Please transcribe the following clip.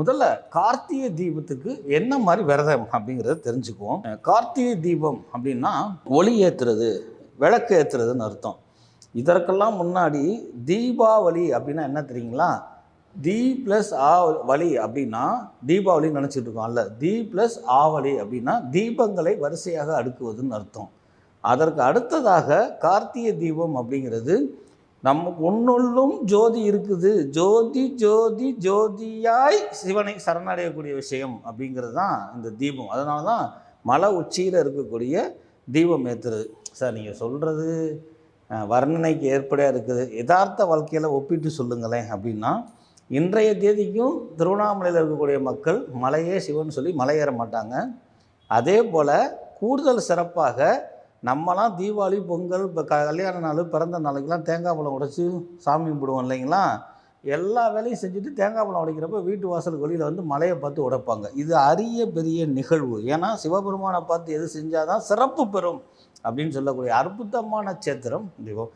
முதல்ல கார்த்திகை தீபத்துக்கு என்ன மாதிரி விரதம் அப்படிங்கிறத தெரிஞ்சுக்குவோம். கார்த்திகை தீபம் அப்படின்னா ஒளி ஏற்றுறது விளக்கு ஏற்றுறதுன்னு அர்த்தம். இதற்கெல்லாம் முன்னாடி தீபாவளி அப்படின்னா என்ன தெரியுங்களா? தி ப்ளஸ் ஆ வழி அப்படின்னா தீபாவளின்னு நினச்சிட்டு இருக்கோம் அல்ல. தி ப்ளஸ் ஆவலி அப்படின்னா தீபங்களை வரிசையாக அடுக்குவதுன்னு அர்த்தம். அதற்கு அடுத்ததாக கார்த்திகை தீபம் அப்படிங்கிறது நமக்கு ஒன்னொள்ளும் ஜோதி இருக்குது. ஜோதி ஜோதி ஜோதியாய் சிவனை சரணடையக்கூடிய விஷயம் அப்படிங்கிறது தான் இந்த தீபம். அதனால தான் மலை உச்சியில் இருக்கக்கூடிய தீபம் ஏற்றுறது சார் நீங்கள் சொல்கிறது வர்ணனைக்கு ஏற்படையாக இருக்குது. யதார்த்த வாழ்க்கையில் ஒப்பிட்டு சொல்லுங்களேன் அப்படின்னா இன்றைய தேதிக்கும் திருவண்ணாமலையில் இருக்கக்கூடிய மக்கள் மலையே சிவன் சொல்லி மலையேற மாட்டாங்க. அதே போல் கூடுதல் சிறப்பாக நம்மலாம் தீபாவளி பொங்கல் இப்போ க கல்யாண நாள் பிறந்த நாளைக்கெல்லாம் தேங்காய் பழம் உடைச்சி சாமி கும்பிடுவோம் இல்லைங்களா? எல்லா வேலையும் செஞ்சுட்டு தேங்காய் பழம் உடைக்கிறப்ப வீட்டு வாசலுக்கு வெளியில் வந்து மலையை பார்த்து உடைப்பாங்க. இது அரிய பெரிய நிகழ்வு. ஏன்னா சிவபெருமானை பார்த்து எது செஞ்சாதான் சிறப்பு பெறும் அப்படின்னு சொல்லக்கூடிய அற்புதமான சேத்திரம். தீபம்